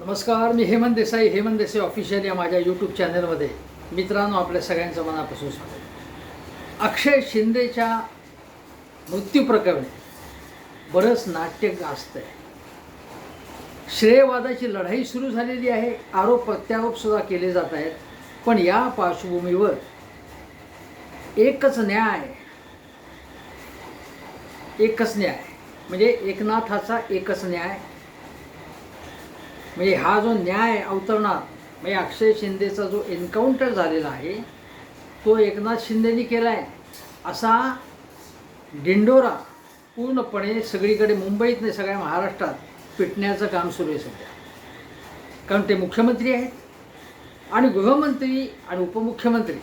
नमस्कार मी हेमंत देसाई हेमंत देसाई ऑफिशियल या माझ्या यूट्यूब चॅनलमध्ये मित्रांनो आपल्या सगळ्यांचं मनापासून स्वागत. अक्षय शिंदेच्या मृत्यू प्रकरणी बरंच नाट्य गाजत आहे श्रेयवादाची लढाई सुरू झालेली आहे आरोप प्रत्यारोपसुद्धा केले जात आहेत. पण या पार्श्वभूमीवर एकच न्याय एकच न्याय म्हणजे एकनाथाचा एकच न्याय म्हणजे हा जो न्याय अवतरणार म्हणजे अक्षय शिंदेचा जो एन्काउंटर झालेला आहे तो एकनाथ शिंदेनी केला आहे असा डिंडोरा पूर्णपणे सगळीकडे मुंबईत नाही सगळ्या महाराष्ट्रात पिटण्याचं काम सुरू आहे सध्या. कारण ते मुख्यमंत्री आहेत. आणि गृहमंत्री आणि उपमुख्यमंत्री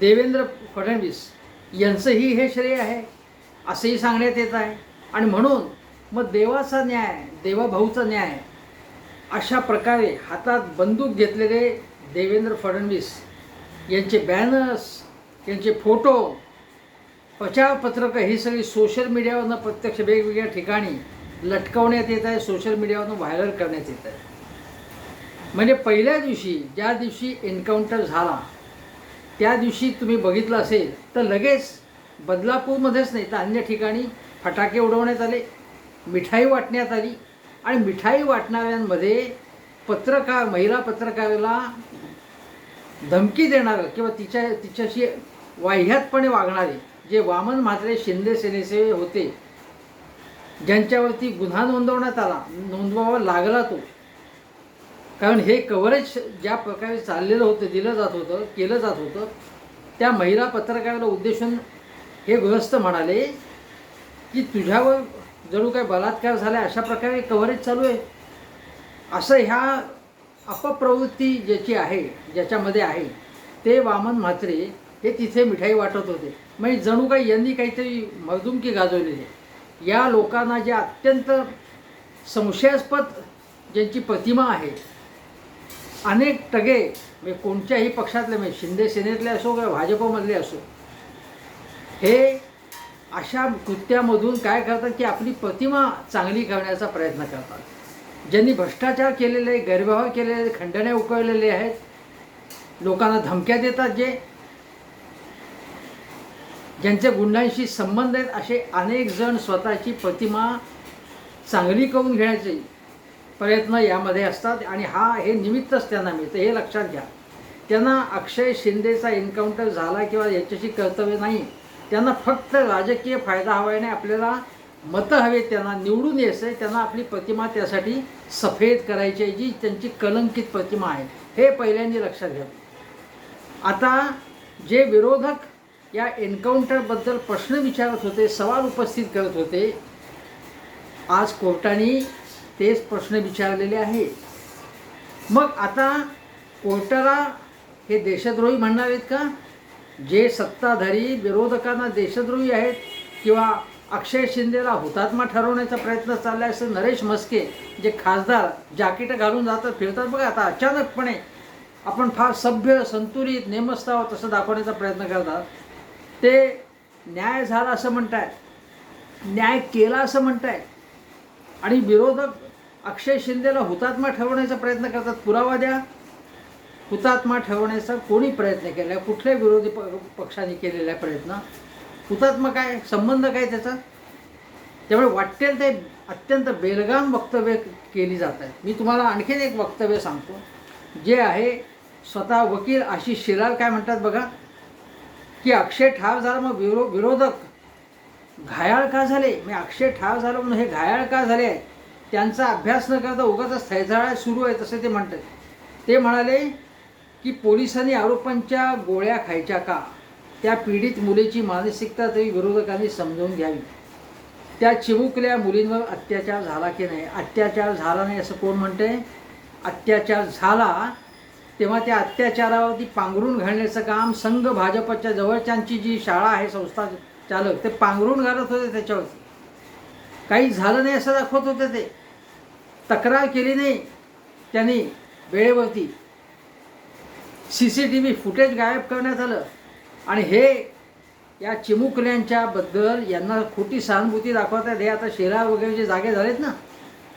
देवेंद्र फडणवीस यांचंही हे श्रेय आहे. असंही सांगण्यात येत आहे. आणि म्हणून मग देवाचा न्याय देवाभाऊचा न्याय अशा प्रकारे हातात बंदूक घेतलेले देवेंद्र फडणवीस यांचे बॅनर्स यांचे फोटो प्रचारपत्रकं ही सगळी सोशल मीडियावरनं प्रत्यक्ष वेगवेगळ्या ठिकाणी लटकवण्यात येत आहे सोशल मीडियावरनं व्हायरल करण्यात येत आहे. म्हणजे पहिल्या दिवशी ज्या दिवशी एन्काउंटर झाला त्या दिवशी तुम्ही बघितलं असेल तर लगेच बदलापूरमध्येच नाही तर अन्य ठिकाणी फटाके उडवण्यात आले मिठाई वाटण्यात आली आणि मिठाई वाटणाऱ्यांमध्ये पत्रकार महिला पत्रकाराला धमकी देणारं किंवा तिच्या तिच्याशी वाह्यातपणे वागणारे जे वामन म्हात्रे शिंदे सेनेचे होते ज्यांच्यावरती गुन्हा नोंदवण्यात आला नोंदवावा लागला तो. कारण हे कव्हरेज ज्या प्रकारे चाललेलं होतं दिलं जात होतं केलं जात होतं त्या महिला पत्रकाराला उद्देशून हे गृहस्थ म्हणाले की तुझ्यावर जणू काय बलात्कार झाला अशा प्रकारे कव्हरेज चालू आहे. असं ह्या अपप्रवृत्ती ज्याची आहे ज्याच्यामध्ये आहे ते वामन म्हात्रे हे तिथे मिठाई वाटत होते. म्हणजे जणू काही यांनी काहीतरी मर्दुमकी गाजवलेली आहे. या लोकांना जे अत्यंत संशयास्पद ज्यांची प्रतिमा आहे अनेक टगे म्हणजे कोणत्याही पक्षातले म्हणजे शिंदे सेनेतले असो किंवा भाजपमधले असो हे अशा कृत्यामधून काय करतात की आपली प्रतिमा चांगली करण्याचा प्रयत्न करतात. ज्यांनी भ्रष्टाचार केलेले गैरव्यवहार केलेले खंडने उकळलेले आहेत लोकांना धमक्या देतात जे ज्यांचे गुंडांशी संबंध आहेत असे अनेक जण स्वतःची प्रतिमा चांगली करून घेण्याचे प्रयत्न यामध्ये असतात आणि हा हे निमित्तच त्यांना मिळतं. हे लक्षात घ्या. त्यांना अक्षय शिंदेचा एन्काउंटर झाला किंवा याच्याशी कर्तव्य नाही. त्यांना फक्त राजकीय फायदा हवा आहे आणि आपल्याला मतं हवेत त्यांना निवडून यायचं आहे त्यांना आपली प्रतिमा त्यासाठी सफेद करायची आहे जी त्यांची कलंकित प्रतिमा आहे. हे पहिल्यांदा लक्षात घ्या. आता जे विरोधक या एन्काउंटरबद्दल प्रश्न विचारत होते सवाल उपस्थित करत होते आज कोर्टाने तेच प्रश्न विचारलेले आहेत. मग आता कोर्टाला हे देशद्रोही म्हणणार आहेत का? जे सत्ताधारी विरोधकांना देशद्रोही आहेत किंवा अक्षय शिंदेला हुतात्मा ठरवण्याचा प्रयत्न चालला आहे असं नरेश म्हस्के जे खासदार जाकीटं घालून जातात फिरतात. बघा आता अचानकपणे आपण फार सभ्य संतुलित नेमस्ताव तसं दाखवण्याचा प्रयत्न करतात. ते न्याय झाला असं म्हणताय न्याय केला असं म्हणताय आणि विरोधक अक्षय शिंदेला हुतात्मा ठरवण्याचा प्रयत्न करतात. पुरावा द्या. हुतात्मा ठेवण्याचा कोणी प्रयत्न केला? आहे कुठल्या विरोधी प पक्षाने केलेला आहे प्रयत्न? हुतात्मा काय? संबंध काय त्याचा? त्यामुळे वाटेल ते अत्यंत बेलगाम वक्तव्य केली जात आहेत. मी तुम्हाला आणखीन एक वक्तव्य सांगतो जे आहे स्वतः वकील आशिष शिराल काय म्हणतात बघा? की अक्षय ठाव झाला मग विरो विरोधक घायाळ का झाले? मी अक्षय ठाव झालं म्हणून हे घायाळ का झाले? आहे त्यांचा अभ्यास न करता उगाच थैजाळा सुरू आहे तसे ते म्हणतात. ते म्हणाले की पोलिसांनी आरोपांच्या गोळ्या खायच्या का? त्या पीडित मुलीची मानसिकता तरी विरोधकांनी समजावून घ्यावी. त्या चिमुकल्या मुलींवर अत्याचार झाला की नाही? अत्याचार झाला नाही असं कोण म्हणते अत्याचार झाला तेव्हा त्या अत्याचारावरती पांघरून घालण्याचं काम संघ भाजपच्या जवळच्यांची जी शाळा आहे संस्था चालक ते पांघरून घालत होते त्याच्यावरती. काही झालं नाही असं दाखवत होते ते. तक्रार केली नाही त्यांनी वेळेवरती. C C T V footage गायब करण्यात आलं. आणि हे या चिमुकल्यांच्या बद्दल यांना खोटी सहानुभूती दाखवतात हे आता शेरा वगैरे जे जागे झालेत ना?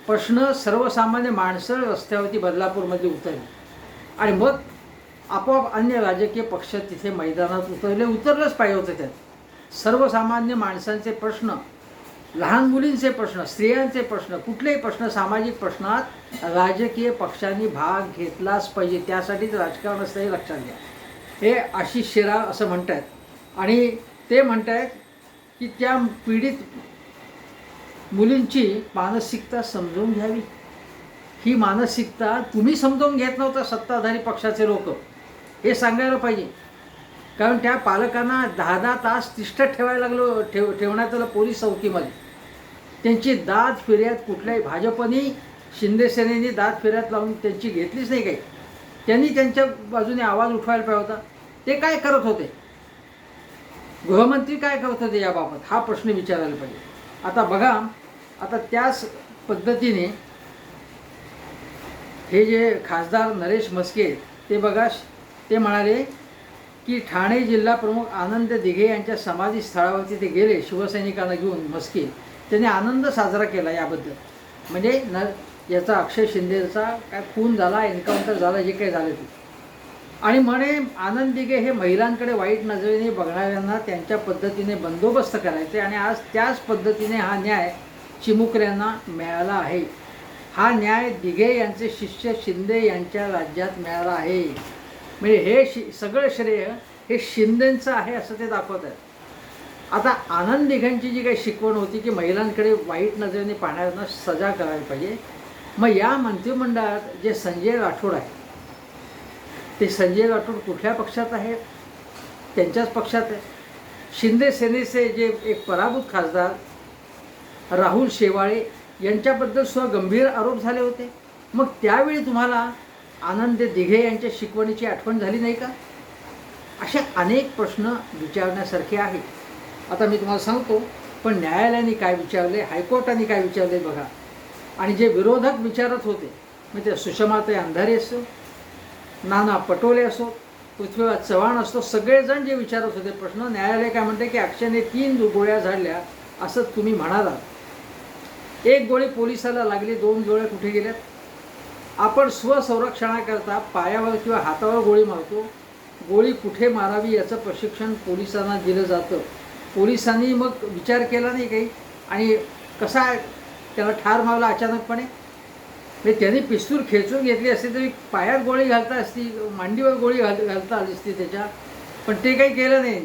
प्रश्न सर्वसामान्य माणसं रस्त्यावरती बदलापूरमध्ये उतरली. आणि मग आपोआप अन्य राजकीय पक्ष तिथे मैदानात उतरले. उतरलंच पाहिजे होतं त्यात. सर्वसामान्य माणसांचे प्रश्न लहान मुलींचे प्रश्न स्त्रियांचे प्रश्न कुठलेही प्रश्न सामाजिक प्रश्नात राजकीय पक्षांनी भाग घेतलाच पाहिजे. त्यासाठीच राजकारण असतं हे लक्षात घ्या. हे आशिष शिरा असं म्हणत आहेत आणि ते म्हणत आहेत की त्या पीडित मुलींची मानसिकता समजून घ्यावी. ही मानसिकता तुम्ही समजून घेत नव्हता सत्ताधारी पक्षाचे लोक. हे सांगायला पाहिजे. कारण त्या पालकांना दहा दहा तास तिष्ठ ठेवायला लागलो ठेव ठेवण्यात आलं पोलीस चौकीमध्ये. त्यांची दाद फिर्याद कुठल्याही भाजपनी शिंदेसेनेनी दाद फिर्याद लावून त्यांची घेतलीच नाही काही. त्यांनी त्यांच्या बाजूने आवाज उठवायला पाहिजे होता. ते काय करत होते? गृहमंत्री काय करत होते याबाबत? हा प्रश्न विचारायला पाहिजे. आता बघा आता त्याच पद्धतीने हे जे खासदार नरेश म्हस्के ते बघा ते म्हणाले की ठाणे जिल्हा प्रमुख आनंद दिघे यांच्या समाधी स्थळावरती ते गेले शिवसैनिकांना घेऊन मस्के त्यांनी आनंद साजरा केला याबद्दल. म्हणजे न याचा अक्षय शिंदेचा काय खून झाला एन्काउंटर झाला जे काही झालं ते आणि म्हणे आनंद दिघे हे महिलांकडे वाईट नजरेने बघणाऱ्यांना त्यांच्या पद्धतीने बंदोबस्त करायचे आणि आज त्याच पद्धतीने हा न्याय चिमुकऱ्यांना मिळाला आहे. हा न्याय दिघे यांचे शिष्य शिंदे यांच्या राज्यात मिळाला आहे. म्हणजे हे शि सगळं श्रेय हे शिंदेंचं आहे असं ते दाखवत आहेत. आता आनंद दिघांची जी काही शिकवण होती की महिलांकडे वाईट नजरेने पाहणाऱ्यांना सजा करायला पाहिजे. मग या मंत्रिमंडळात जे संजय राठोड आहे ते संजय राठोड कुठल्या पक्षात आहेत त्यांच्याच पक्षात आहे. शिंदे सेनेचे जे एक पराभूत खासदार राहुल शेवाळे यांच्याबद्दल सुद्धा गंभीर आरोप झाले होते. मग त्यावेळी तुम्हाला आनंद दिघे यांच्या शिकवणीची आठवण झाली नाही का? असे अनेक प्रश्न विचारण्यासारखे आहेत. आता मी तुम्हाला सांगतो पण न्यायालयाने काय विचारले हायकोर्टाने काय विचारले बघा. आणि जे विरोधक विचारत होते मग ते सुषमाताई अंधारे असो नाना पटोले असो पृथ्वीराज चव्हाण असतो सगळेजण जे विचारत होते प्रश्न न्यायालय काय म्हणते की अक्षयने तीन गोळ्या झाडल्या असं तुम्ही म्हणालात. एक गोळी पोलिसाला लागली दोन गोळ्या कुठे गेल्यात? आपण स्वसंरक्षणाकरता पायावर किंवा हातावर गोळी मारतो. गोळी कुठे मारावी याचं प्रशिक्षण पोलिसांना दिलं जातं. पोलिसांनी मग विचार केला नाही काही. आणि कसा त्याला ठार मारला अचानकपणे? म्हणजे त्यांनी पिस्तूल खेचून घेतली असती तरी पायात गोळी घालता असती मांडीवर गोळी घाल घालता आली असती त्याच्या. पण ते काही केलं नाही.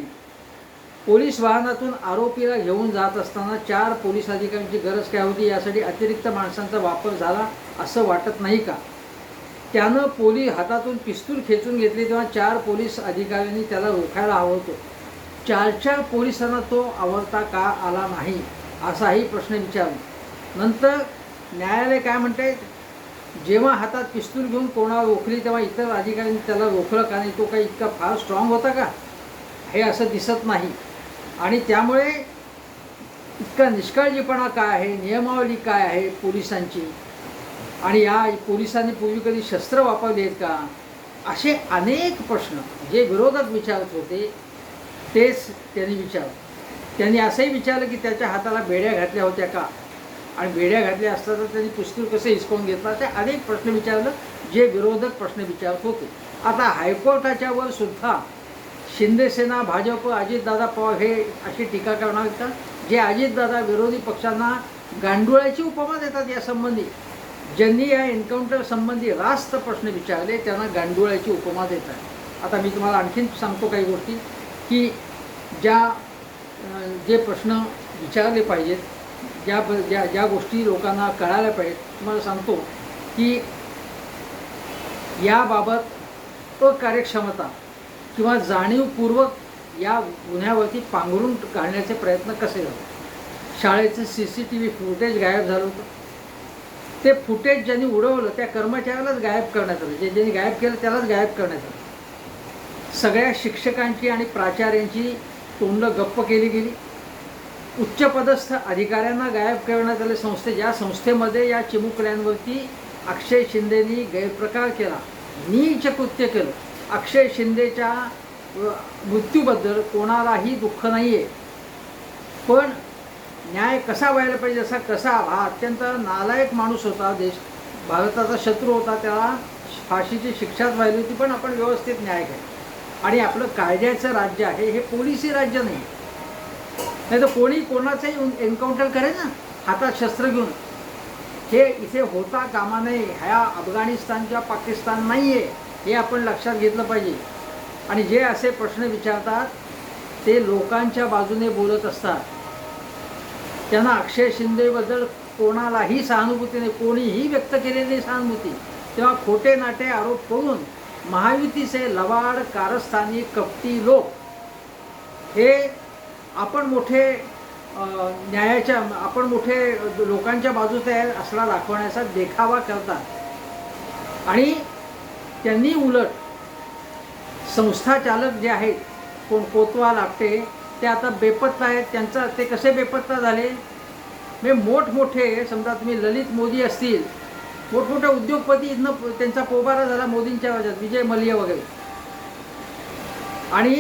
पोलीस वाहनातून आरोपीला घेऊन जात असताना चार पोलीस अधिकाऱ्यांची गरज काय होती? यासाठी अतिरिक्त माणसांचा वापर झाला असं वाटत नाही का? त्यानं पोलीस हातातून पिस्तूल खेचून घेतली तेव्हा चार पोलीस अधिकाऱ्यांनी त्याला रोखायला हवं होतं. चार चार पोलिसांना तो आवडता का आला नाही असाही प्रश्न विचारला. नंतर न्यायालय काय म्हणते? जेव्हा हातात पिस्तूल घेऊन कोणाला रोखली तेव्हा इतर अधिकाऱ्यांनी त्याला रोखलं का नाही? तो काही इतका फार स्ट्रॉंग होता का? हे असं दिसत नाही. आणि त्यामुळे इतका निष्काळजीपणा काय आहे? नियमावली काय आहे पोलिसांची? आणि या पोलिसांनी पूर्वी कधी शस्त्र वापरली आहेत का? असे अनेक प्रश्न जे विरोधात विचारत होते तेच त्यांनी विचारलं. त्यांनी असंही विचारलं की त्याच्या हाताला बेड्या घातल्या होत्या का? आणि बेड्या घातल्या असता तर त्यांनी पुस्तक कसं हिसकावून घेतलं? असे अनेक प्रश्न विचारलं जे विरोधक प्रश्न विचारत होते. आता हायकोर्टाच्या वर सुद्धा शिंदेसेना भाजप अजितदादा पवार हे अशी टीका करणार का? जे अजितदादा विरोधी पक्षांना गांडुळाची उपमा देतात यासंबंधी. ज्यांनी या एन्काउंटर संबंधी रास्त प्रश्न विचारले त्यांना गांडुळाची उपमा देतात. आता मी तुम्हाला आणखीन सांगतो काही गोष्टी. की ज्या जे प्रश्न विचारले पाहिजेत ज्या ज्या ज्या गोष्टी लोकांना कळायला पाहिजेत तुम्हाला सांगतो की याबाबत अकार्यक्षमता किंवा जाणीवपूर्वक या गुन्ह्यावरती पांघरून काढण्याचे प्रयत्न कसे झाले? शाळेचं C C T V footage गायब झालं होतं. ते फुटेज ज्यांनी उडवलं त्या कर्मचाऱ्यालाच गायब करण्यात आलं. जे ज्यांनी गायब केलं त्यालाच गायब करण्यात आलं. सगळ्या शिक्षकांची आणि प्राचार्यांची तोंड गप्प केली गेली. उच्चपदस्थ अधिकाऱ्यांना गायब करण्यात आले संस्थे ज्या संस्थेमध्ये या चिमुकल्यांवरती अक्षय शिंदेनी गैरप्रकार केला. नीच कृत्य केलं. अक्षय शिंदेच्या मृत्यूबद्दल कोणालाही दुःख नाही आहे पण न्याय कसा व्हायला पाहिजे असा कसा हा अत्यंत नालायक माणूस होता. देश भारताचा शत्रू होता. त्याला फाशीची शिक्षाच व्हायली होती पण आपण व्यवस्थित न्याय केला. आणि आपलं कायद्याचं राज्य आहे हे पोलिसी राज्य नाही. नाही तर कोणी कोणाचंही एन्काउंटर करेल ना हातात शस्त्र घेऊन. हे इथे होता कामा नये ह्या अफगाणिस्तान किंवा पाकिस्तान नाही आहे हे आपण लक्षात घेतलं पाहिजे. आणि जे असे प्रश्न विचारतात ते लोकांच्या बाजूने बोलत असतात. त्यांना अक्षय शिंदेबद्दल कोणालाही सहानुभूती नाही कोणीही व्यक्त केलेली सहानुभूती. तेव्हा खोटे नाटे आरोप करून महायुतीचे लवाड कारस्थानी कपटी लोक हे आपण मोठे न्यायाच्या आपण मोठे लोकांच्या बाजूचे आहे असला दाखवण्याचा देखावा करतात. आणि त्यांनी उलट संस्थाचालक जे आहेत कोण कोतवाल आपटे ते आता बेपत्ता आहेत. त्यांचा ते कसे बेपत्ता झाले? म्हणजे मोठमोठे समजा तुम्ही ललित मोदी असतील मोठमोठे उद्योगपती इथनं त्यांचा पोबारा झाला मोदींच्या वजात विजय मल्य वगैरे. आणि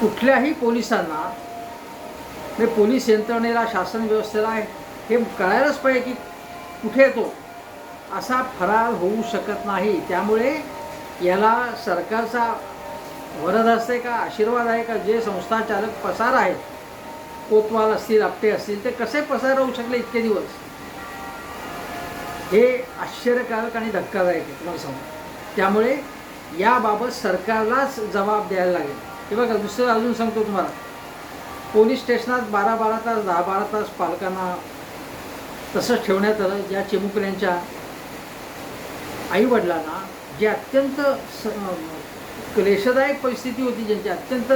कुठल्याही पोलिसांना म्हणजे पोलीस यंत्रणेला शासन व्यवस्थेला हे कळायलाच पाहिजे की कुठे येतो असा फरार होऊ शकत नाही. त्यामुळे याला सरकारचा वरद असते का आशीर्वाद आहे का जे संस्थाचालक पसार आहेत कोतवाल असतील आपटे असतील ते कसे पसार राहू शकले इतके दिवस? हे आश्चर्यकारक आणि धक्कादायक आहे तुम्हाला सांगू. त्यामुळे याबाबत सरकारलाच जबाब द्यायला लागेल. हे बघा दुसरं अजून सांगतो तुम्हाला. पोलीस स्टेशनात बारा बारा तास दहा बारा तास पालकांना तसंच ठेवण्यात आलं. ज्या चिमुकल्यांच्या आईवडिलांना जे अत्यंत स क्लेशदायक परिस्थिती होती ज्यांची अत्यंत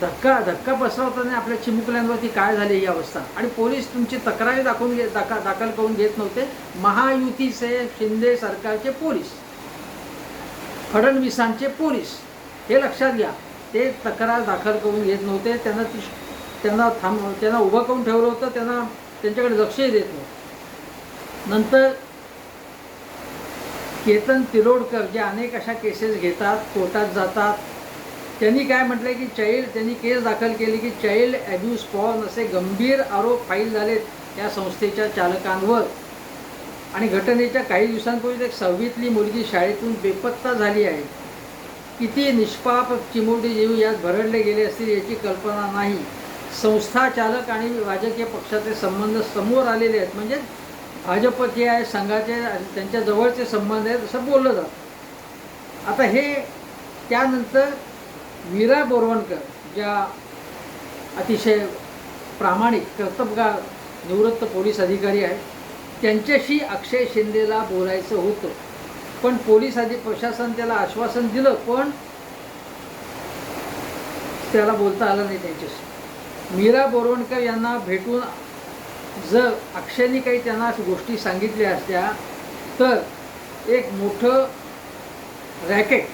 धक्का धक्का बसवताना आपल्या चिमुकल्यांवरती काय झाली ही अवस्था? आणि पोलीस तुमची तक्रारी दाखवून घे दाखा दाखल करून घेत नव्हते. महायुतीचे शिंदे सरकारचे पोलीस. फडणवीसांचे पोलीस. हे लक्षात घ्या. ते तक्रार दाखल करून घेत नव्हते. त्यांना ती त्यांना थांब त्यांना उभं करून ठेवलं होतं. त्यांना त्यांच्याकडे लक्षही देत नव्हतं. नंतर केतन तिरोडकर जे अनेक अशा केसेस घेतात कोर्टात जातात त्यांनी काय म्हटलं की चाईल्ड त्यांनी केस दाखल केली की चाईल्ड ॲब्यूज पॉन असे गंभीर आरोप फाईल झालेत या संस्थेच्या चालकांवर. आणि घटनेच्या काही दिवसांपूर्वी एक सहावीतली मुलगी शाळेतून बेपत्ता झाली आहे. किती निष्पाप चिमुरडी जीव यात भरडले गेले असतील याची कल्पना नाही. संस्था चालक आणि राजकीय पक्षाचे संबंध समोर आलेले आहेत. म्हणजे भाजपचे आहे संघाचे त्यांच्या जवळचे संबंध आहेत असं बोललं जातं. आता हे त्यानंतर मीरा बोरवणकर ज्या अतिशय प्रामाणिक कर्तबगार निवृत्त पोलीस अधिकारी आहेत त्यांच्याशी अक्षय शिंदेला बोलायचं होतं. पण पोलीस अधि प्रशासन त्याला आश्वासन दिलं पण त्याला बोलता आलं नाही त्यांच्याशी. मीरा बोरवणकर यांना भेटून जर अक्षयने काही त्यांना गोष्टी सांगितल्या असत्या तर एक मोठं रॅकेट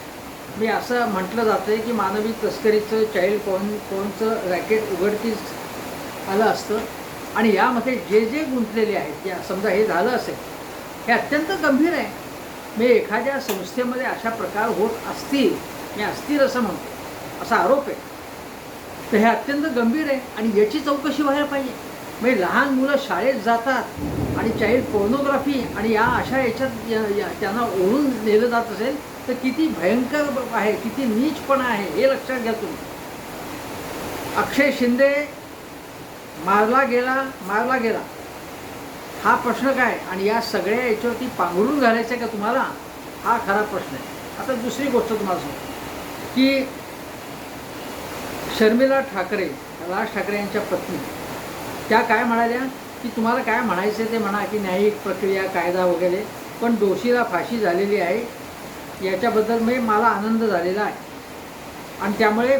मी असं म्हटलं जातं की मानवी तस्करीचं चाइल्ड पॉर्न पॉर्नचं रॅकेट उघडकीस आलं असतं. आणि यामध्ये जे जे गुंतलेले आहेत या समजा हे झालं असेल हे अत्यंत गंभीर आहे. मी एखाद्या संस्थेमध्ये अशा प्रकार होत असतील मी असतील असं म्हणतो असा आरोप आहे. तर हे अत्यंत गंभीर आहे आणि याची चौकशी व्हायला पाहिजे. म्हणजे लहान मुलं शाळेत जातात आणि चाइल्ड पोर्नोग्राफी आणि या अशा याच्यात या- त्यांना ओढून नेलं जात असेल तर किती भयंकर आहे किती नीचपणा आहे हे लक्षात घ्या तुम्ही. अक्षय शिंदे मारला गेला मारला गेला. हा प्रश्न काय? आणि या सगळ्या याच्यावरती पांघरून घालायचं आहे का तुम्हाला? हा खरा प्रश्न आहे. आता दुसरी गोष्ट तुम्हाला सांगतो. की शर्मिला ठाकरे राज ठाकरे यांच्या पत्नी त्या काय म्हणाल्या? की तुम्हाला काय म्हणायचं ते म्हणा की न्यायिक प्रक्रिया कायदा वगैरे. पण दोषीला फाशी झालेली आहे. याच्याबद्दल म्हणजे मला आनंद झालेला आहे. आणि त्यामुळे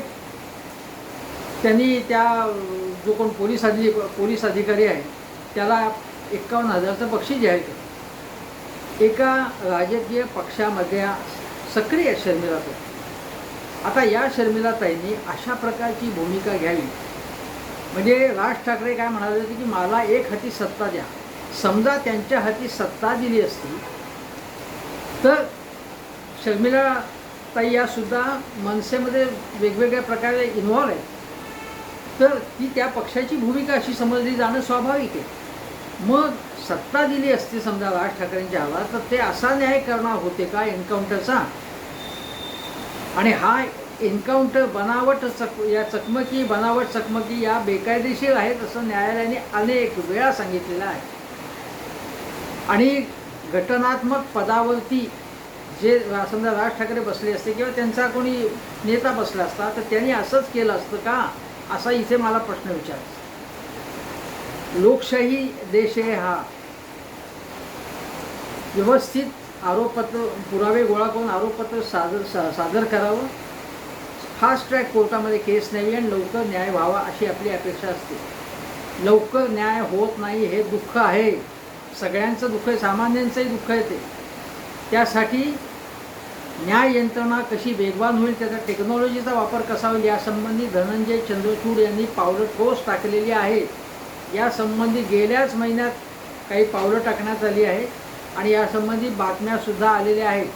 त्यांनी त्या जो कोण पोलीस अधि पोलीस अधिकारी आहे त्याला एकावन्न हजारचं बक्षीस जाहीर केलं एका राजकीय पक्षामध्ये सक्रिय शर्मिला ताई आता या शर्मिला ताईंनी अशा प्रकारची भूमिका घ्यावी. म्हणजे राज ठाकरे काय म्हणाले होते की मला एक हाती सत्ता द्या. समजा त्यांच्या हाती सत्ता दिली असती तर शर्मिला ताई या सुद्धा मनसेमध्ये वेगवेगळ्या प्रकारे इन्व्हॉल्व आहेत. तर ती त्या पक्षाची भूमिका अशी समजली जाणं स्वाभाविक आहे. मग सत्ता दिली असते समजा राज ठाकरेंच्या हवा तर ते असा न्याय करणार होते का एन्काउंटरचा? आणि हा एन्काउंटर बनावट चक या चकमकी बनावट चकमकी या बेकायदेशीर आहेत असं न्यायालयाने अनेक वेळा सांगितलेलं आहे. आणि घटनात्मक पदावरती जे समजा राज ठाकरे बसले असते किंवा त्यांचा कोणी नेता बसला असता तर त्यांनी असंच केलं असतं का? असा इथे मला प्रश्न विचार लोकशाही देश आहे हा व्यवस्थित आरोपपत्र पुरावे गोळा करून आरोपपत्र सादर सा सादर करावं. फास्ट ट्रॅक कोर्टामध्ये केस न्यावी आणि लवकर न्याय व्हावा अशी आपली अपेक्षा असते. लवकर न्याय होत नाही हे दुःख आहे. सगळ्यांचं दुःख आहे सामान्यांचंही दुःख आहे ते. त्यासाठी न्याय यंत्रणा कशी वेगवान होईल त्याचा टेक्नॉलॉजीचा वापर कसा होईल यासंबंधी धनंजय चंद्रचूड यांनी पावलं ठोस टाकलेली आहेत यासंबंधी गेल्याच महिन्यात काही पावलं टाकण्यात आली आहेत आणि यासंबंधी बातम्यासुद्धा आलेल्या आहेत.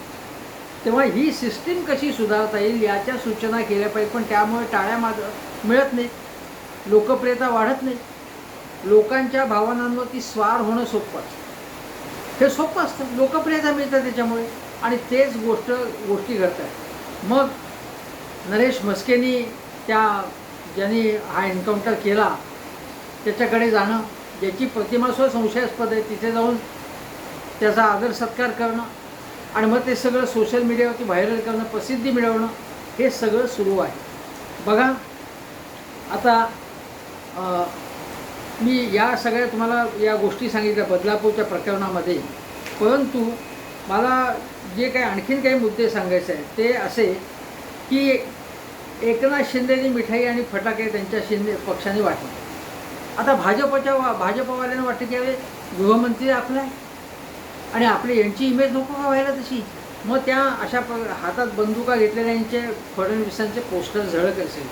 तेव्हा ही सिस्टीम कशी सुधारता येईल याच्या सूचना केल्या पाहिजे पण त्यामुळे टाळ्या माग मिळत नाही. लोकप्रियता वाढत नाही. लोकांच्या भावनांवरती स्वार होणं सोपं असतं. हे सोपं असतं. लोकप्रियता मिळतं त्याच्यामुळे. आणि तेच गोष्ट गोष्टी घडतात मग नरेश म्हस्केनी त्या ज्यांनी हा एन्काउंटर केला त्याच्याकडे जाणं ज्याची प्रतिमा संशयास्पद आहे तिथे जाऊन त्याचा आदर सत्कार करणं आणि मग ते सगळं सोशल मीडियावरती व्हायरल करणं प्रसिद्धी मिळवणं हे सगळं सुरू आहे. बघा आता मी या सगळ्या तुम्हाला या गोष्टी सांगितल्या बदलापूरच्या प्रकरणामध्ये परंतु मला जे काही आणखीन काही मुद्दे सांगायचे आहेत ते असे की एकनाथ शिंदेनी मिठाई आणि फटाके त्यांच्या शिंदे पक्षाने वाटले. आता भाजपच्या वा भाजपवाल्यांना वाटतं की अरे गृहमंत्री आपला आहे. आणि आपली यांची इमेज नको का व्हायला तशी? मग त्या अशा प हातात बंदुका घेतलेल्यांचे फडणवीसांचे पोस्टर झळक असेल.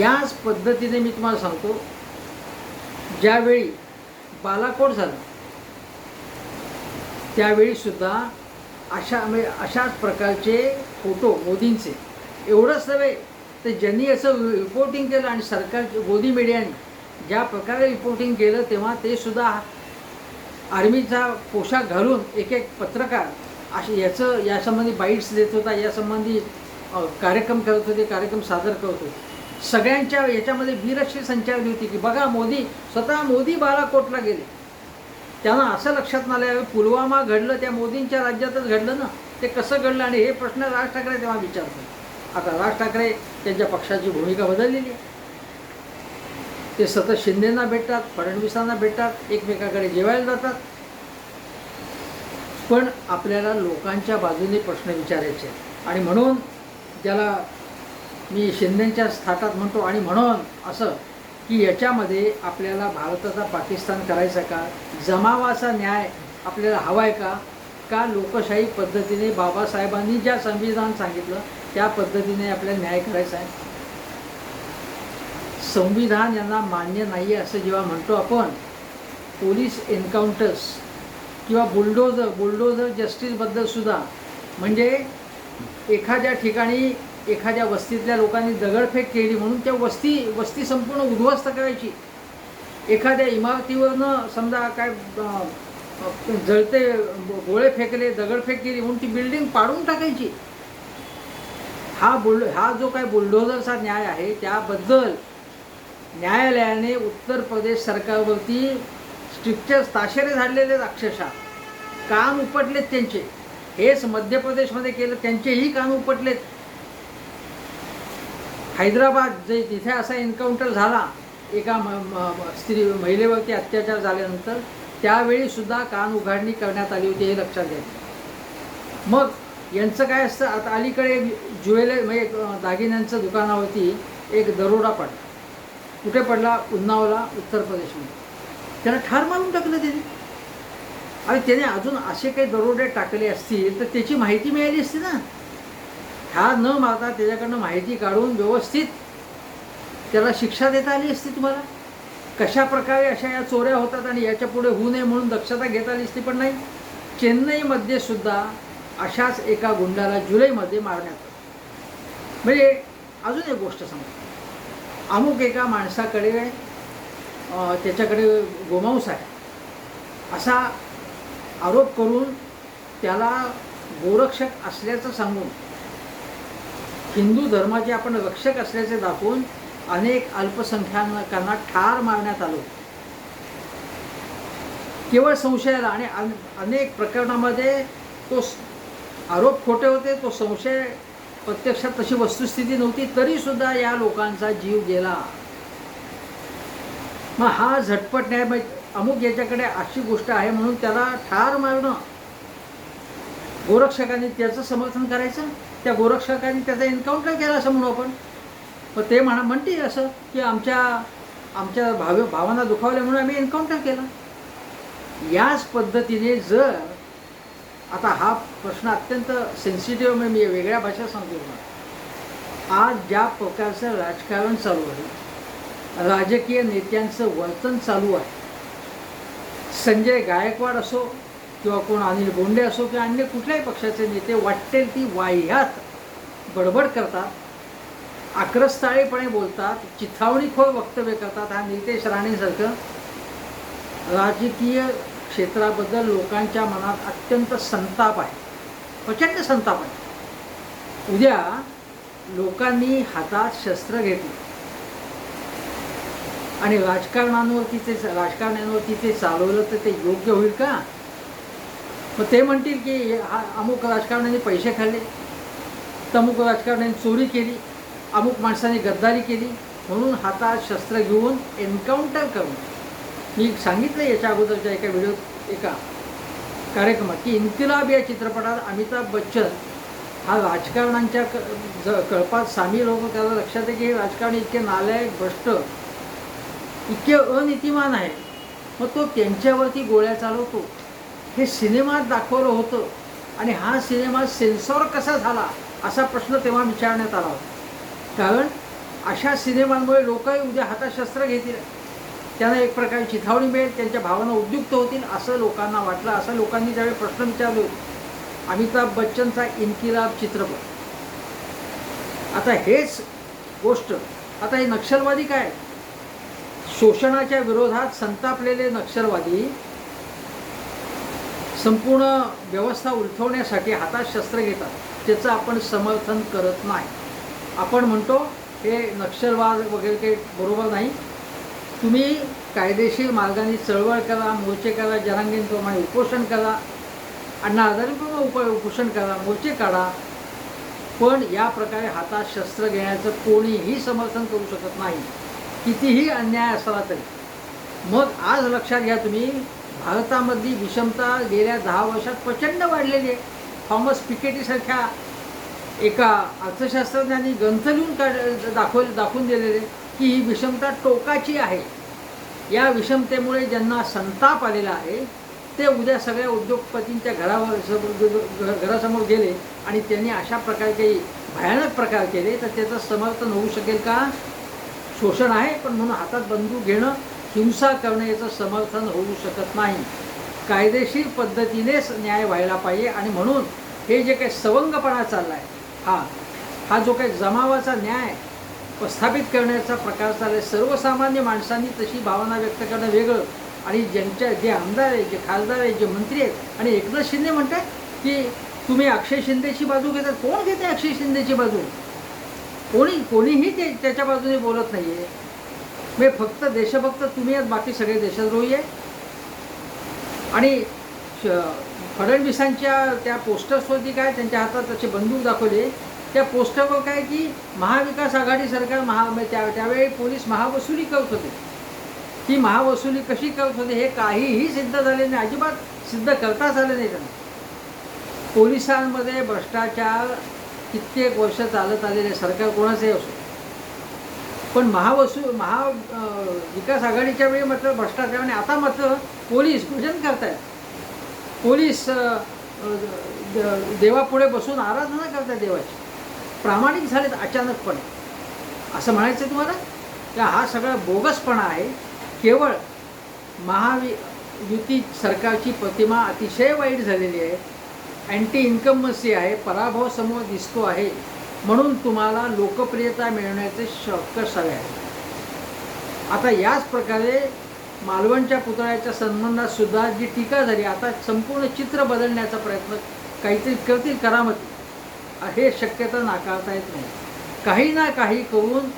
याच पद्धतीने मी तुम्हाला सांगतो ज्यावेळी बालाकोट झालं त्यावेळीसुद्धा अशा म्हणजे अशाच प्रकारचे फोटो मोदींचे. एवढंच नव्हे तर ज्यांनी असं रिपोर्टिंग केलं आणि सरकार मोदी मीडियाने ज्या प्रकारे रिपोर्टिंग केलं तेव्हा ते सुद्धा आर्मीचा पोशाख घालून एक एक पत्रकार असे याचं यासंबंधी बाईट्स देत होता यासंबंधी कार्यक्रम करत होते कार्यक्रम सादर करत होते. सगळ्यांच्या याच्यामध्ये वीरश्री संचारली होती की बघा मोदी स्वतः मोदी बालाकोटला गेले. त्यांना असं लक्षात नाही पुलवामा घडलं त्या मोदींच्या राज्यातच घडलं ना ते कसं घडलं आणि हे प्रश्न राज ठाकरे तेव्हा विचारतो आता राज ठाकरे त्यांच्या पक्षाची भूमिका बदललेली आहे. ते सतत शिंदेना भेटतात फडणवीसांना भेटतात एकमेकाकडे जेवायला जातात. पण आपल्याला लोकांच्या बाजूने प्रश्न विचारायचे आणि म्हणून ज्याला मी शिंदेच्या थाटात म्हणतो आणि म्हणून असं की याच्यामध्ये आपल्याला भारताचा पाकिस्तान करायचा का? जमावाचा न्याय आपल्याला हवा आहे का? का लोकशाही पद्धतीने बाबासाहेबांनी ज्या संविधान सांगितलं त्या पद्धतीने आपल्याला न्याय करायचा आहे? संविधान यांना मान्य नाही आहे असं जेव्हा म्हणतो आपण पोलीस एन्काउंटर्स किंवा बुलडोझर बुलडोझर जस्टिसबद्दल सुद्धा म्हणजे एखाद्या ठिकाणी एखाद्या वस्तीतल्या लोकांनी दगडफेक केली म्हणून त्या वस्ती वस्ती संपूर्ण उद्ध्वस्त करायची. एखाद्या इमारतीवरनं समजा काय जळते गोळे फेकले दगडफेक केली म्हणून ती बिल्डिंग पाडून टाकायची. हा बुल हा जो काय बुलडोझरचा न्याय आहे त्याबद्दल न्यायालयाने उत्तर प्रदेश सरकारवरती स्ट्रिक्चर्स ताशेरे झाडलेले आहेत अक्षरशः. कान उपटलेत त्यांचे. हेच मध्य प्रदेशमध्ये केलं त्यांचेही कान उपटलेत. हैदराबाद जे तिथे असा एन्काउंटर झाला. एका म- स्त्री महिलेवरती अत्याचार झाल्यानंतर त्यावेळी सुद्धा कान उघडणी करण्यात आली होती हे लक्षात घ्या. मग यांचं काय असतं? आता अलीकडे ज्वेलर म्हणजे दागिन्यांचं दुकानावरती एक दरोडा पडला. कुठे पडला? उन्नावला उत्तर प्रदेशमध्ये. त्यानं ठार मारून टाकलं त्याने. आणि त्याने अजून असे काही दरोडे टाकले असतील तर त्याची माहिती मिळाली असती ना. ठार न मारता त्याच्याकडनं माहिती काढून व्यवस्थित त्याला शिक्षा देता आली असती तुम्हाला? कशा प्रकारे अशा या चोऱ्या होतात आणि याच्यापुढे होऊ नये म्हणून दक्षता घेता आली असती पण नाही? चेन्नईमध्ये सुद्धा अशाच एका गुंडाला जुलैमध्ये मारण्यात आलं. म्हणजे अजून एक गोष्ट सांगतो. अमुक एका माणसाकडे त्याच्याकडे गोमांस आहे. असा आरोप करून त्याला गोरक्षक असल्याचं सांगून हिंदू धर्माचे आपण रक्षक असल्याचे दाखवून अनेक अल्पसंख्याकांना ठार मारण्यात आलो. केवळ संशयाला आणि अन- अनेक प्रकरणामध्ये तो आरोप खोटे होते तो संशय प्रत्यक्षात तशी वस्तुस्थिती नव्हती तरी सुद्धा या लोकांचा जीव गेला. मग हा झटपट न्याय अमुक याच्याकडे अशी गोष्ट आहे म्हणून त्याला ठार मारणं. गोरक्षकांनी त्याचं समर्थन करायचं? त्या गोरक्षकांनी त्याचा एन्काउंटर केला असं म्हणू आपण. मग ते म्हणा म्हणते असं की आमच्या आमच्या भाव भावांना दुखावल्या म्हणून आम्ही एन्काउंटर केला. याच पद्धतीने जर आता हा प्रश्न अत्यंत सेन्सिटिव्ह म्हणजे मी वेगळ्या भाषा सांगतो तुम्हाला. आज ज्या प्रकारचं राजकारण चालू आहे राजकीय नेत्यांचं वर्तन चालू आहे संजय गायकवाड असो किंवा कोण अनिल बोंडे असो किंवा अन्य कुठल्याही पक्षाचे नेते वाटेल ती वाह्यात बडबड करतात आक्रस्ताळेपणे बोलतात चिथावणीखोर वक्तव्य करतात हा नितेश राणेसारखं राजकीय क्षेत्राबद्दल लोकांच्या मनात अत्यंत संताप आहे. प्रचंड संताप आहे. उद्या लोकांनी हातात शस्त्र घेतली. आणि राजकारणांवरती ते राजकारण्यांवरती ते चालवलं तर ते योग्य होईल का? मग ते म्हणतील की हा अमुक राजकारण्याने पैसे खाल्ले तमुक राजकारण्यांनी चोरी केली अमुक माणसाने गद्दारी केली म्हणून हातात शस्त्र घेऊन एन्काउंटर करून. मी सांगितलं याच्या अगोदरच्या एका व्हिडिओ एका कार्यक्रमात की इन्किलाब या चित्रपटात अमिताभ बच्चन हा राजकारणांच्या क ज कळपात सामील होतो त्याला लक्षात आहे की हे राजकारणी इतके नालायक भ्रष्ट इतके अनितिमान आहे. मग तो त्यांच्यावरती गोळ्या चालवतो. हे सिनेमात दाखवलं होतं. आणि हा सिनेमा सेन्सॉर कसा झाला असा प्रश्न तेव्हा विचारण्यात आला होता. कारण अशा सिनेमांमुळे लोकही उद्या हातात शस्त्र घेतील. त्यांना एक प्रकारे चिथावणी मिळेल त्यांच्या भावना उद्युक्त होतील असं लोकांना वाटलं असं लोकांनी ज्यावेळी प्रश्न विचारले होते. अमिताभ बच्चनचा इन्किलाब चित्रपट. आता हेच गोष्ट आता हे नक्षलवादी काय? शोषणाच्या विरोधात संतापलेले नक्षलवादी संपूर्ण व्यवस्था उलथवण्यासाठी हातात शस्त्र घेतात त्याचं आपण समर्थन करत नाही. आपण म्हणतो हे नक्षलवाद वगैरे काही बरोबर नाही. तुम्ही कायदेशीर मार्गाने चळवळ करा मोर्चे करा जनांगींप्रमाणे उपोषण करा अण्णा हजारीप्रमाणे उप उपोषण करा मोर्चे काढा. पण या प्रकारे हातात शस्त्र घेण्याचं कोणीही समर्थन करू शकत नाही. कितीही अन्याय असला तरी. मग आज लक्षात घ्या तुम्ही भारतामधली विषमता गेल्या दहा वर्षात प्रचंड वाढलेली आहे. थॉमस पिकेटीसारख्या एका अर्थशास्त्रज्ञांनी ग्रंथ लिहून काढ दाखवले दाखवून दिलेले की ही विषमता टोकाची आहे. या विषमतेमुळे ज्यांना संताप आलेला आहे ते उद्या सगळ्या उद्योगपतींच्या घरावर समोर घरासमोर गेले आणि त्यांनी अशा प्रकारे काही भयानक प्रकार केले तर त्याचं समर्थन होऊ शकेल का? शोषण आहे पण म्हणून हातात बंदूक घेणं हिंसा करण्याचं समर्थन होऊ शकत नाही. कायदेशीर पद्धतीनेच न्याय व्हायला पाहिजे आणि म्हणून हे जे काही सवंगपणा चालला आहे हा हा जो काही जमावाचा न्याय प्रस्थापित करण्याचा प्रकार चालला आहे सर्वसामान्य माणसांनी तशी भावना व्यक्त करणं वेगळं. आणि ज्यांच्या जे आमदार आहेत जे खासदार आहेत जे मंत्री आहेत आणि एकनाथ शिंदे म्हणतात की तुम्ही अक्षय शिंदेची बाजू घेतात कोण घेते अक्षय शिंदेची बाजू? कोणी कोणीही ते त्याच्या बाजूने बोलत नाही आहे मी फक्त देशभक्त तुम्ही आहेत बाकी सगळे देशद्रोही आहे. आणि श- फडणवीसांच्या त्या पोस्टर्सवरती काय त्यांच्या हातात त्याचे बंदूक दाखवले. त्या पोस्टरवर काय की महाविकास आघाडी सरकार महा त्या त्यावेळी पोलीस महावसुली करत होते. ती महावसुली कशी करत होते हे काहीही सिद्ध झाले नाही. अजिबात सिद्ध करताच झालं नाही त्यांना. पोलिसांमध्ये भ्रष्टाचार कित्येक वर्ष चालत आलेले सरकार कोणाचंही असो. पण महावसू महा विकास आघाडीच्या वेळी मात्र भ्रष्टाचार आणि आता मात्र पोलीस भजन करतायत. पोलीस द- देवापुढे बसून आराधना करतायत देवाची. प्रामाणिक झालेत अचानकपणे. असं म्हणायचं तुम्हाला? का हा सगळा बोगसपणा आहे? केवळ महावि युती सरकारची प्रतिमा अतिशय वाईट झालेली आहे. अँटी इन्कमसी आहे. पराभव समोर दिसतो आहे. म्हणून तुम्हाला लोकप्रियता मिळवण्याचे शक्य हवे आहे. आता याच प्रकारे मालवणच्या पुतळ्याच्या संबंधात सुद्धा जी टीका झाली आता संपूर्ण चित्र बदलण्याचा प्रयत्न काहीतरी करतील करामती हे शक्यता नाकारता येत नाही. काही ना काही करून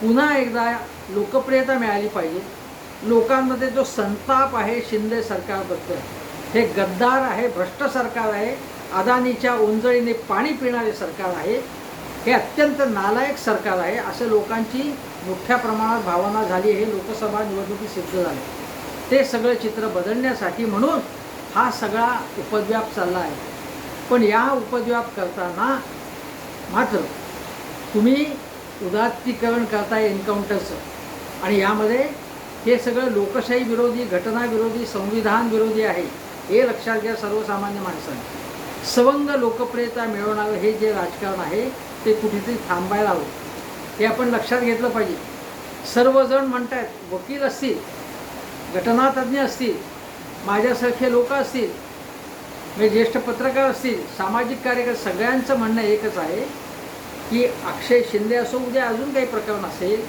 पुन्हा एकदा लोकप्रियता मिळाली पाहिजे. लोकांमध्ये जो संताप आहे शिंदे सरकारबद्दल हे गद्दार आहे भ्रष्ट सरकार आहे अदानीच्या उंजळीने पाणी पिणारे सरकार आहे हे अत्यंत नालायक सरकार आहे. असं लोकांची मोठ्या प्रमाणात भावना झाली हे लोकसभा निवडणुकीत सिद्ध झाले. ते सगळं चित्र बदलण्यासाठी म्हणून हा सगळा उपद्व्याप चालला आहे. पण या उपद्व्याप करताना मात्र तुम्ही उदात्तीकरण करताय एन्काउंटरचं आणि यामध्ये हे सगळं लोकशाही विरोधी घटनाविरोधी संविधान विरोधी आहे हे लक्षात घ्या सर्वसामान्य माणसांनी. सवंग लोकप्रियता मिळवणारं हे जे राजकारण आहे ते कुठेतरी थांबायला हवं. हे आपण लक्षात घेतलं पाहिजे. सर्वजण म्हणत आहेत वकील असतील घटनातज्ञ असतील माझ्यासारखे लोक असतील म्हणजे ज्येष्ठ पत्रकार असतील सामाजिक कार्यकर्ते सगळ्यांचं म्हणणं एकच आहे की अक्षय शिंदे असो उद्या अजून काही प्रकरण असेल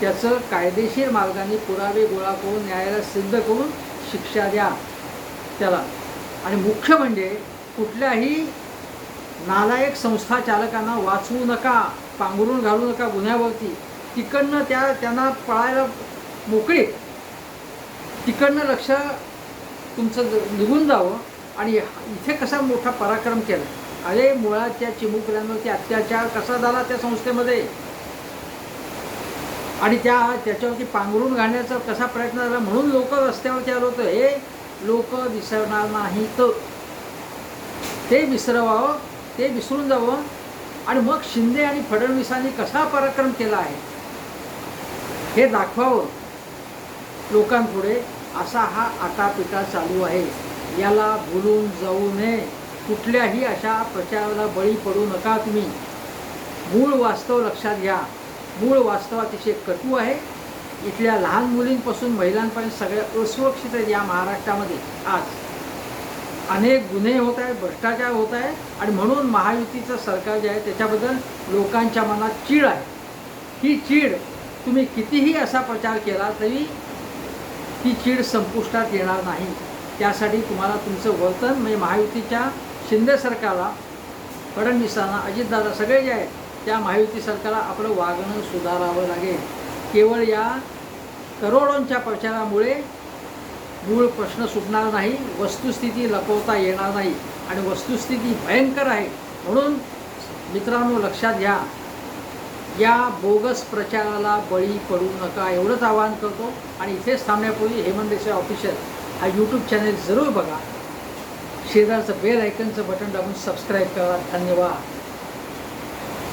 त्याचं कायदेशीर मार्गाने पुरावे गोळा करून न्यायालयात सिद्ध करून शिक्षा द्या त्याला. आणि मुख्य म्हणजे कुठल्याही नालायक संस्था चालकांना वाचवू नका पांघरून घालू नका गुन्ह्यावरती. तिकडनं त्या त्यांना पळायला मोकळी. तिकडनं लक्ष तुमचं निघून जावं आणि इथे कसा मोठा पराक्रम केला. अरे मुळात त्या चिमुकल्यांवरती अत्याचार कसा झाला त्या संस्थेमध्ये? आणि त्या त्याच्यावरती पांघरून घालण्याचा कसा प्रयत्न झाला म्हणून लोक रस्त्यावरती आलो होतं. हे लोक विसरणार नाहीत. ते विसरवावं. ते विसरून जावं. आणि मग शिंदे आणि फडणवीसांनी कसा पराक्रम केला आहे हे दाखवावं. लोकांपुढे असा हा आटापिटा चालू आहे. याला भुलून जाऊ नये. कुठल्याही अशा प्रचाराला बळी पडू नका तुम्ही. मूळ वास्तव लक्षात घ्या. मूळ वास्तव अतिशय कटू आहे. इथल्या लहान मुलींपासून महिलांपर्यंत सगळ्या असुरक्षित आहेत या महाराष्ट्रामध्ये. आज. अनेक गुन्हे होत आहेत भ्रष्टाचार होत आहे आणि म्हणून महायुतीचं सरकार जे आहे त्याच्याबद्दल लोकांच्या मनात चीड आहे. ही चीड तुम्ही कितीही असा प्रचार केला तरी ती चीड संपुष्टात येणार नाही. त्यासाठी तुम्हाला तुमचं वर्तन म्हणजे महायुतीच्या शिंदे सरकारला फडणवीसांना अजितदादा सगळे जे आहेत त्या महायुती सरकारला आपलं वागणं सुधारावं लागेल. केवळ या करोडोंच्या प्रचारामुळे मूळ प्रश्न सुटणार नाही वस्तुस्थिती लपवता येणार नाही आणि वस्तुस्थिती भयंकर आहे. म्हणून मित्रांनो लक्षात घ्या या बोगस प्रचाराला बळी पडू नका. एवढंच आवाहन करतो आणि इथेच थांबण्यापूर्वी हेमंत देसाई ऑफिशियल हा यूट्यूब चॅनेल जरूर बघा. शेजारचं बेल ऐकनचं बटन दाबून सबस्क्राईब करा. धन्यवाद.